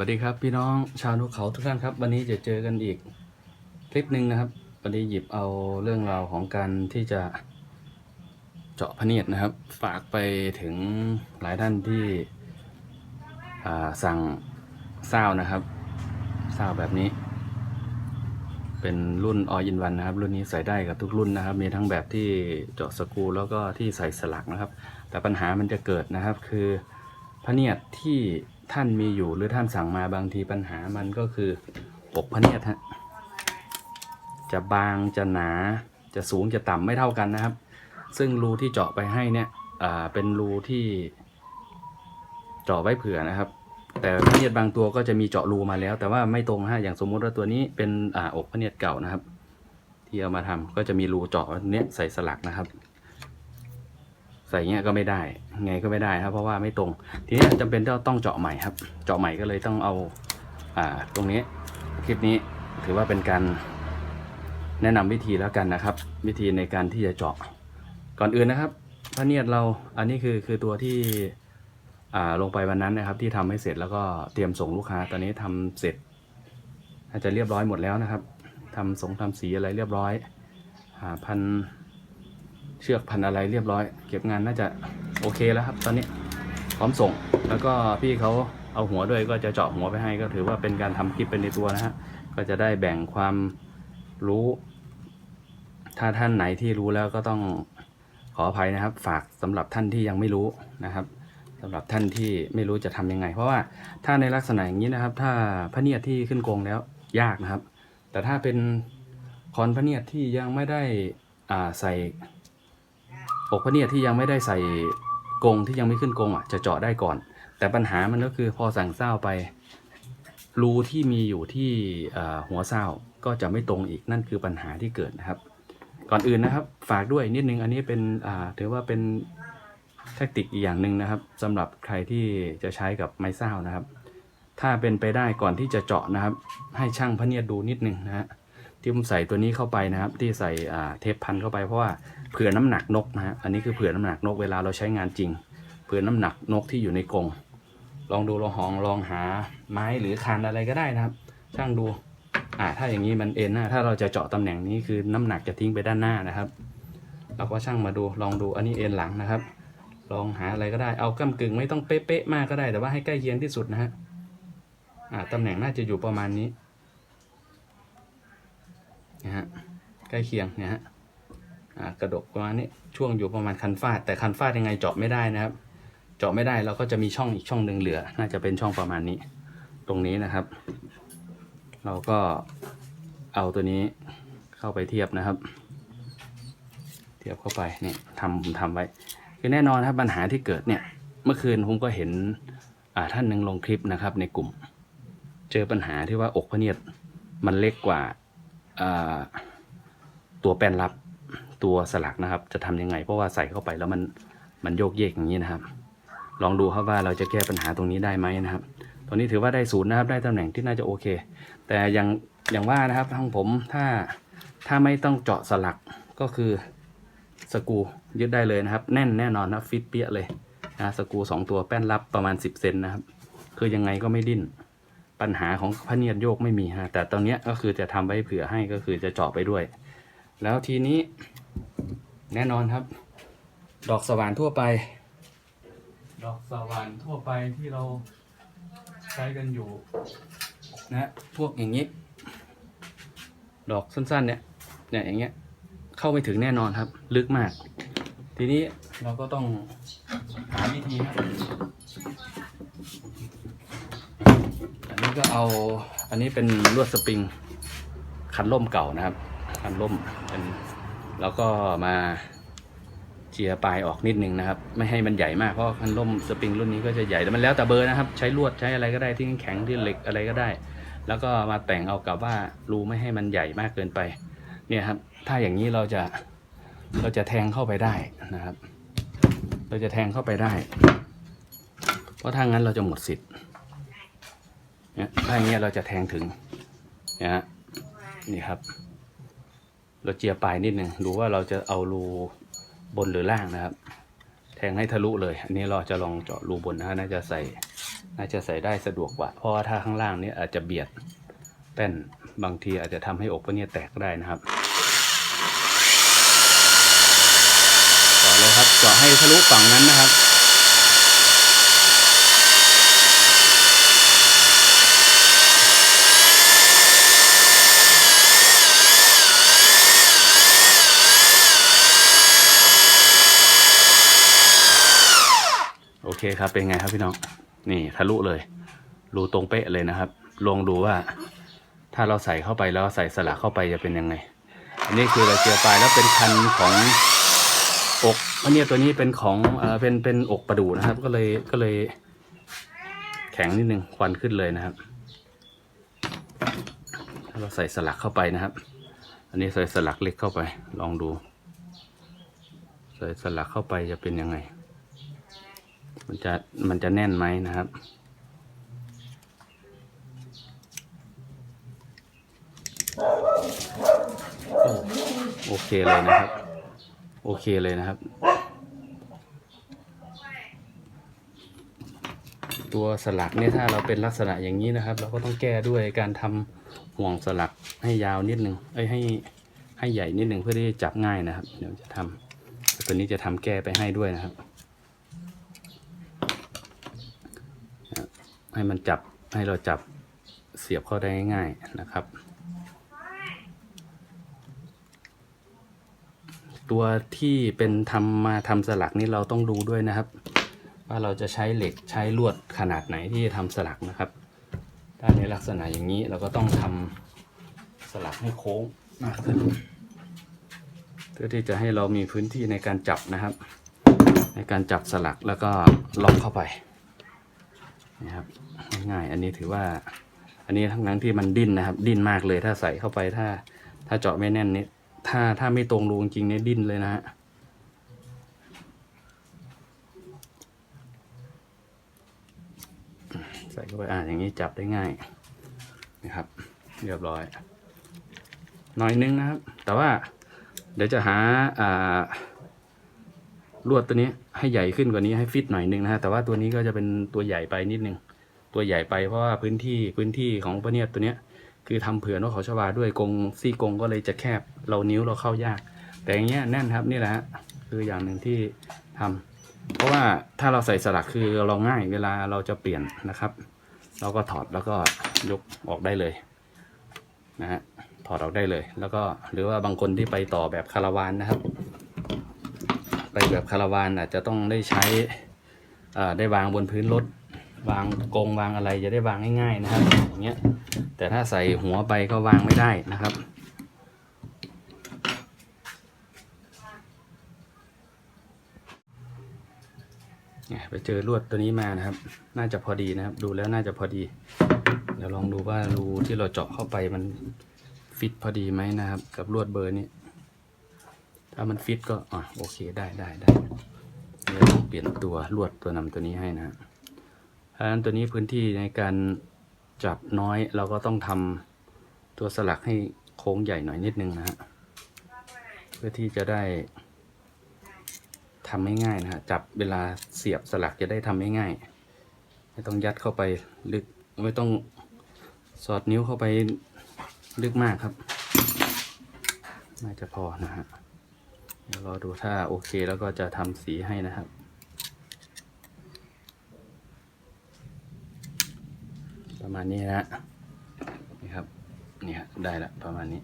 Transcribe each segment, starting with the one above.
วัสดีครับพี่น้องชาวนกเขาทุกท่านครับ วันนี้จะเจอกันอีกคลิปหนึ่งนะครับ วันนี้หยิบเอาเรื่องราวของการที่จะเจาะพเนียดนะครับ ฝากไปถึงหลายท่านที่สั่งเศร้านะครับเศร้าแบบนี้ เป็นรุ่นออินวันนะครับ รุ่นนี้ใส่ได้กับทุกรุ่นนะครับ มีทั้งแบบที่เจาะสกูแล้วก็ที่ใส่สลักนะครับ แต่ปัญหามันจะเกิดนะครับคือพเนียดที่ ท่านมีอยู่หรือท่านสั่งมาบางทีปัญหามันก็คือปกพะเนียดฮะจะบางจะหนาจะสูงจะต่ำไม่เท่ากันนะครับ ซึ่งรูที่เจาะไปให้เนี่ยเป็นรูที่เจาะไว้เผื่อนะครับ แต่พะเนียดบางตัวก็จะมีเจาะรูมาแล้ว แต่ว่าไม่ตรงฮะอย่างสมมุติว่าตัวนี้เป็นออกพะเนียดเก่านะครับ ที่เอามาทำก็จะมีรูเจาะเนี้ยใส่สลักนะครับ ใส่เงี้ยก็ไม่ได้ไงก็ไม่ได้ครับ เพราะว่าไม่ตรง ทีนี้จำเป็นต้องเจาะใหม่ครับ เจาะใหม่ก็เลยต้องเอาอ่าตรงนี้คลิปนี้ถือว่าเป็นการแนะนำวิธีแล้วกันนะครับ วิธีในการที่จะเจาะก่อนอื่นนะครับพระเนียดเราอันนี้คือคือตัวที่อ่าลงไปวันนั้นนะครับ ที่ทำให้เสร็จแล้วก็เตรียมส่งลูกค้าตอนนี้ทำเสร็จน่าจะเรียบร้อยหมดแล้วนะครับทำสงทำสีอะไรเรียบร้อยอ่าพัน เชือกพันอะไรเรียบร้อย เก็บงานน่าจะโอเคแล้วครับ ตอนนี้พร้อมส่ง แล้วก็พี่เขาเอาหัวด้วยก็จะเจาะหัวไปให้ก็ถือว่าเป็นการทำคลิปเป็นในตัวนะฮะก็จะได้แบ่งความรู้ ถ้าท่านไหนที่รู้แล้วก็ต้องขออภัยนะครับ ฝากสำหรับท่านที่ยังไม่รู้นะครับสำหรับท่านที่ไม่รู้จะทำยังไง เพราะว่าถ้าในลักษณะอย่างนี้นะครับ ถ้าพระเนียดที่ขึ้นกรงแล้วยากนะครับ แต่ถ้าเป็นคอนพระเนียดที่ยังไม่ได้อ่าใส่ อกพระเนียดที่ยังไม่ได้ใส่กรงที่ยังไม่ขึ้นกรงอะ จะเจาะได้ก่อน แต่ปัญหามันก็คือพอสั่งเศร้าไปรูที่มีอยู่ที่หัวเศร้าก็จะไม่ตรงอีกนั่นคือปัญหาที่เกิดนะครับ ก่อนอื่นนะครับ ฝากด้วยนิดนึงอันนี้เป็นถือว่าเป็นแทคติกอีกอย่างหนึ่งนะครับสำหรับใครที่จะใช้กับไม้เศร้านะครับ ถ้าเป็นไปได้ก่อนที่จะเจาะนะครับ ให้ช่างพระเนียดดูนิดนึงนะฮะที่ผมใส่ตัวนี้เข้าไปนะครับ ที่ใส่เทปพันเข้าไปเพราะว่า เผื่อน้ำหนักนกนะฮะอันนี้คือเผื่อน้ำหนักนกเวลาเราใช้งานจริง เผื่อน้ำหนักนกที่อยู่ในกรงลองดูลองหองลองหาไม้หรือคานอะไรก็ได้นะครับ ช่างดูอ่าถ้าอย่างนี้มันเอ็นหน้าถ้าเราจะเจาะตำแหน่งนี้คือน้ำหนักจะทิ้งไปด้านหน้านะครับเราก็ช่างมาดูลองดูอันนี้เอ็นหลังนะครับ ลองหาอะไรก็ได้เอาก้ากึ่งไม่ต้องเป๊ะๆมากก็ได้แต่ว่าให้ใกล้เคียงที่สุดนะฮะอ่าตำแหน่งน่าจะอยู่ประมาณนี้นะฮะใกล้เคียงเนี่ยฮะ กระดกประมาณนี้ช่วงอยู่ประมาณคันฟาด แต่คันฟาดยังไงเจาะไม่ได้นะครับ เจาะไม่ได้เราก็จะมีช่องอีกช่องหนึ่งเหลือ น่าจะเป็นช่องประมาณนี้ ตรงนี้นะครับ เราก็เอาตัวนี้เข้าไปเทียบนะครับ เทียบเข้าไปนี่ทำผมทำไว้ คือแน่นอนครับปัญหาที่เกิดเนี่ยเมื่อคืนผมก็เห็นอ่าท่านหนึ่งลงคลิปนะครับ ในกลุ่ม เจอปัญหาที่ว่าอกพระเนียดมันเล็กกว่าอ่าตัวแป้นรับ ตัวสลักนะครับ จะทำยังไง เพราะว่าใส่เข้าไปแล้วมันมันโยกเยกอย่างนี้นะครับ ลองดูครับว่าเราจะแก้ปัญหาตรงนี้ได้ไหมนะครับตรงนี้ถือว่าได้ศูนย์นะครับ ได้ตำแหน่งที่น่าจะโอเค แต่อย่างอย่างว่านะครับทางผมถ้าถ้าไม่ต้องเจาะสลักก็คือสกูยึดได้เลยนะครับ แน่นแน่นอนนะฟิตเปี้ยเลยนะสกูสองตัวแป้นรับประมาณ 10เซนนะครับ คือยังไงก็ไม่ดิ้นปัญหาของพระเนียดโยกไม่มีฮะแต่ตอนนี้ก็คือจะทำไว้เผื่อให้ก็คือจะเจาะไปด้วย แล้วทีนี้ แน่นอนครับ ดอกสว่านทั่วไป ดอกสว่านทั่วไปที่เราใช้กันอยู่ นะพวกอย่างนี้ ดอกสั้นๆ เนี่ยเนี่ยอย่างเงี้ย เข้าไม่ถึงแน่นอนครับ ลึกมาก ทีนี้เราก็ต้องหาวิธีครับอันนี้ก็เอาอันนี้เป็นลวดสปริงคันล่มเก่านะครับ คันล่มเป็น แล้วก็มาเจียปลายออกนิดนึงนะครับ ไม่ให้มันใหญ่มากเพราะคันล่มสปริงรุ่นนี้ก็จะใหญ่แต่มันแล้วแต่เบอร์นะครับ ใช้ลวดใช้อะไรก็ได้ที่แข็งที่เหล็กอะไรก็ได้ แล้วก็มาแต่งเอากับว่ารูไม่ให้มันใหญ่มากเกินไป เนี่ยครับ ถ้าอย่างนี้เราจะเราจะแทงเข้าไปได้นะครับ เราจะแทงเข้าไปได้ เพราะถ้างั้นเราจะหมดสิทธิ์เนี่ยถ้าอย่างเงี้ยเราจะแทงถึงนะฮะนี่ครับ เราเจียปลายนิดนึงดูว่าเราจะเอารูบนหรือล่างนะครับ แทงให้ทะลุเลย อันนี้เราจะลองเจาะรูบนนะน่าจะใส่ น่าจะใส่ได้สะดวกกว่า เพราะว่าถ้าข้างล่างนี่อาจจะเบียดแป้นบางทีอาจจะทำให้อกพะเนียดแตกได้นะครับเจาะเลยครับเจาะให้ทะลุฝั่งนั้นนะครับ เคครับเป็นไงครับพี่น้อง นี่ทะลุเลย รูตรงเป๊ะเลยนะครับลองดูว่า ถ้าเราใส่เข้าไปแล้วใส่สลักเข้าไปจะเป็นยังไง อันนี้คือเราเจียปลายแล้วเป็นคันของอกอันนี้ตัวนี้เป็นของเออเป็นเป็นอกประดูนะครับ ก็เลยก็เลย แข็งนิดนึงควันขึ้นเลยนะครับ ถ้าเราใส่สลักเข้าไปนะครับ อันนี้ใส่สลักเล็กเข้าไป ลองดู ใส่สลักเข้าไปจะเป็นยังไง มันจะมันจะแน่นไหมนะครับ โอเคเลยนะครับ โอเคเลยนะครับ ตัวสลักเนี่ยถ้าเราเป็นลักษณะอย่างนี้นะครับ เราก็ต้องแก้ด้วยการทำห่วงสลักให้ยาวนิดนึงเอ้ยให้ให้ใหญ่นิดนึงเพื่อที่จะจับง่ายนะครับ เดี๋ยวจะทำตัวนี้จะทำแก้ไปให้ด้วยนะครับ ให้มันจับให้เราจับเสียบเข้าได้ง่ายๆนะครับ ตัวที่เป็นทำมาทำสลักนี้เราต้องดูด้วยนะครับ ว่าเราจะใช้เหล็กใช้ลวดขนาดไหนที่จะทำสลักนะครับถ้าในลักษณะอย่างนี้เราก็ต้องทำสลักให้โค้งมากขึ้นเพื่อที่จะให้เรามีพื้นที่ในการจับนะครับ ในการจับสลักแล้วก็ล็อกเข้าไป นะครับง่ายอันนี้ถือว่า อันนี้ทั้งนั้นที่มันดิ้นนะครับ ดิ้นมากเลยถ้าใส่เข้าไปถ้า ถ้าเจาะไม่แน่นนี่ถ้าถ้าไม่ตรงรูจริงๆเนี่ยดิ้นเลยนะฮะใส่เข้าไปอ่าอย่างนี้จับได้ง่ายนะครับ เรียบร้อย หน่อยนึงนะครับ แต่ว่าเดี๋ยวจะหาอ่า ลวดตัวนี้ให้ใหญ่ขึ้นกว่านี้ให้ฟิตหน่อยนึงนะฮะแต่ว่าตัวนี้ก็จะเป็นตัวใหญ่ไปนิดนึงตัวใหญ่ไปเพราะว่าพื้นที่พื้นที่ของพระเนียดตัวเนี้ยคือทำเผื่อนกเขาชวาด้วยกงซี่กงก็เลยจะแคบเรานิ้วเราเข้ายาก แต่อย่างเงี้ยแน่นครับนี่แหละฮะคืออย่างหนึ่งที่ทำเพราะว่าถ้าเราใส่สลักคือเราง่ายเวลาเราจะเปลี่ยนนะครับ เราก็ถอดแล้วก็ยกออกได้เลยนะฮะถอดออกได้เลย แล้วก็หรือว่าบางคนที่ไปต่อแบบคาราวานนะครับ ไปแบบคาราวานอาจจะต้องได้ใช้ได้วางบนพื้นรถวางกงวางอะไรจะได้วางง่ายๆนะครับอย่างเงี้ยแต่ถ้าใส่หัวไปก็วางไม่ได้นะครับ ไปเจอลวดตัวนี้มานะครับ น่าจะพอดีนะครับ ดูแล้วน่าจะพอดี เดี๋ยวลองดูว่ารูที่เราเจาะเข้าไปมันฟิตพอดีไหมนะครับ กับลวดเบอร์นี้ ถ้ามันฟิตก็อะโอเคได้ได้ได้เดี๋ยวเปลี่ยนตัวลวดตัวนำตัวนี้ให้นะเพราะฉะนั้นตัวนี้พื้นที่ในการจับน้อยเราก็ต้องทำตัวสลักให้โค้งใหญ่หน่อยนิดนึงนะฮะเพื่อที่จะได้ทำง่ายๆนะฮะจับเวลาเสียบสลักจะได้ทำง่ายๆไม่ต้องยัดเข้าไปลึกไม่ต้องสอดนิ้วเข้าไปลึกมากครับ น่าจะพอนะฮะ เดี๋ยวรอดูถ้าโอเคแล้วก็จะทำสีให้นะครับ ประมาณนี้นะนี่ครับนี่ฮะได้ละประมาณนี้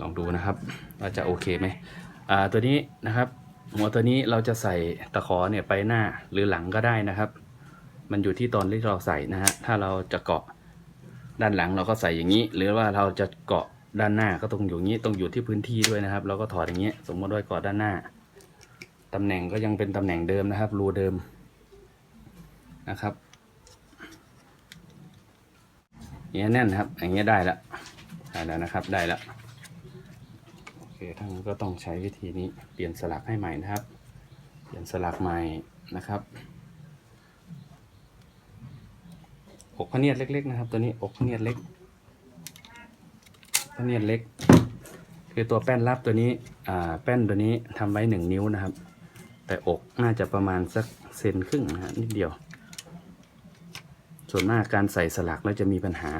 ลองดูนะครับว่าจะโอเคไหมอ่าตัวนี้นะครับหัวตัวนี้เราจะใส่ตะขอเนี่ยไปหน้าหรือหลังก็ได้นะครับ มันอยู่ที่ตอนที่เราใส่นะฮะถ้าเราจะเกาะด้านหลังเราก็ใส่อย่างนี้ หรือว่าเราจะเกาะ ด้านหน้าก็ต้องอยู่อย่างนี้ต้องอยู่ที่พื้นที่ด้วยนะครับ เราก็ถอดอย่างเงี้ยสมมติว่ากาะด้านหน้าตำแหน่งก็ยังเป็นตำแหน่งเดิมนะครับ รูเดิมนะครับอย่างเงี้ยแน่นครับอย่างเงี้ยได้ละได้แล้วนะครับได้แล้วโอเคทั้างนั้นก็ต้องใช้วิธีนี้เปลี่ยนสลักให้ใหม่นะครับ เปลี่ยนสลักใหม่นะครับอกพะเนียดเล็กๆนะครับ ตัวนี้อกพะเนียดเล็ก พะเนียดเล็ก คือตัวแป้นรับตัวนี้แป้นตัวนี้ทำไว้หนึ่งนิ้วนะครับ แต่อกน่าจะประมาณสักเซนครึ่งนะฮะนิดเดียว ส่วนมากการใส่สลักแล้วจะมีปัญหา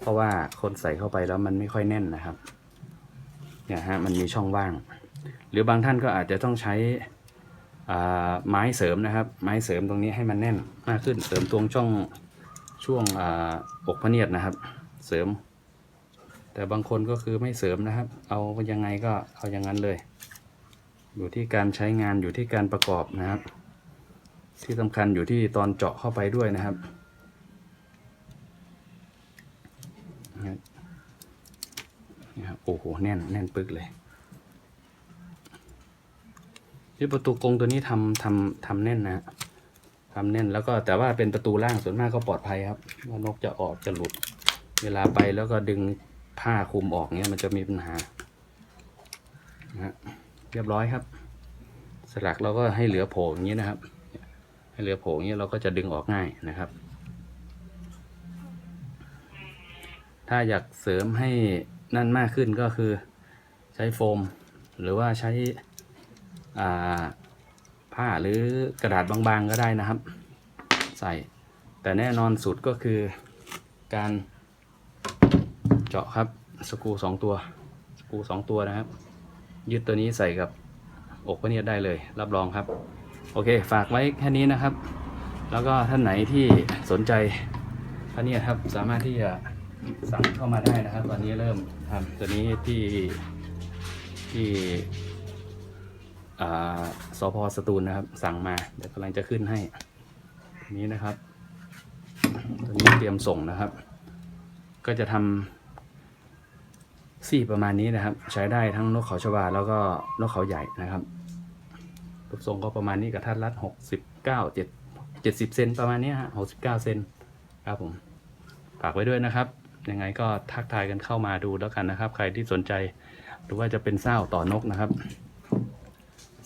เพราะว่าคนใส่เข้าไปแล้วมันไม่ค่อยแน่นนะครับเนี่ยฮะมันมีช่องว่าง หรือบางท่านก็อาจจะต้องใช้ไม้เสริมนะครับ ไม้เสริมตรงนี้ให้มันแน่นมากขึ้นเสริมตรงช่องช่วงออกพระเนียดนะครับ เสริม แต่บางคนก็คือไม่เสริมนะครับ เอายังไงก็เอาอย่างนั้นเลย อยู่ที่การใช้งานอยู่ที่การประกอบนะครับ ที่สำคัญอยู่ที่ตอนเจาะเข้าไปด้วยนะครับนะครับโอ้โหแน่นแน่นปึกเลยที่ประตูกรงตัวนี้ทำทำทำแน่นนะฮะทำแน่นแล้วก็แต่ว่าเป็นประตูล่างส่วนมากก็ปลอดภัยครับว่านกจะออกจะหลุด เวลาไปแล้วก็ดึง ผ้าคลุมออกเนี้ยมันจะมีปัญหานะฮะเรียบร้อยครับ สลักเราก็ให้เหลือโผล่อย่างนี้นะครับ ให้เหลือโผล่อย่างนี้เราก็จะดึงออกง่ายนะครับ ถ้าอยากเสริมให้นั่นมากขึ้นก็คือใช้โฟม หรือว่าใช้ผ้าหรือกระดาษบางๆก็ได้นะครับ ใส่แต่แน่นอนสุดก็คือการ เจาะครับ สกูสองตัว สกูสองตัวนะครับ ยึดตัวนี้ใส่กับอกพระเนียดได้เลย รับรองครับ โอเค ฝากไว้แค่นี้นะครับ แล้วก็ท่านไหนที่สนใจพระเนียดครับ สามารถที่จะสั่งเข้ามาได้นะครับ ตอนนี้เริ่มทำตัวนี้ที่ที่อ่าสพสตูลนะครับ สั่งมาเดี๋ยวกำลังจะขึ้นให้ตัวนี้นะครับ ตัวนี้เตรียมส่งนะครับ ก็จะทำ ซี่ประมาณนี้นะครับ ใช้ได้ทั้งนกเขาชวาแล้วก็นกเขาใหญ่นะครับรูปทรงก็ประมาณนี้กับท่านรัดหกสิบเก้าเจ็ดเจ็ดสิบเซนประมาณนี้ฮะหกสิบเก้าเซนครับผมฝากไว้ด้วยนะครับ ยังไงก็ทักทายกันเข้ามาดูแล้วกันนะครับ ใครที่สนใจหรือว่าจะเป็นเศร้าต่อนกนะครับ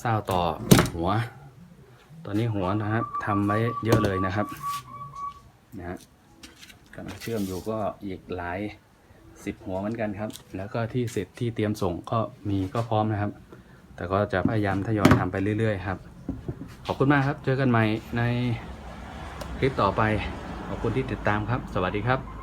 เศร้าต่อหัว ตอนนี้หัวนะครับทำไว้เยอะเลยนะครับนะฮะกำลังเชื่อมอยู่ก็อีกหลาย สิบหัวเหมือนกันครับ แล้วก็ที่เสร็จที่เตรียมส่งก็มีก็พร้อมนะครับ แต่ก็จะพยายามทยอยทำไปเรื่อย ๆ ครับ ขอบคุณมากครับ เจอกันใหม่ในคลิปต่อไป ขอบคุณที่ติดตามครับ สวัสดีครับ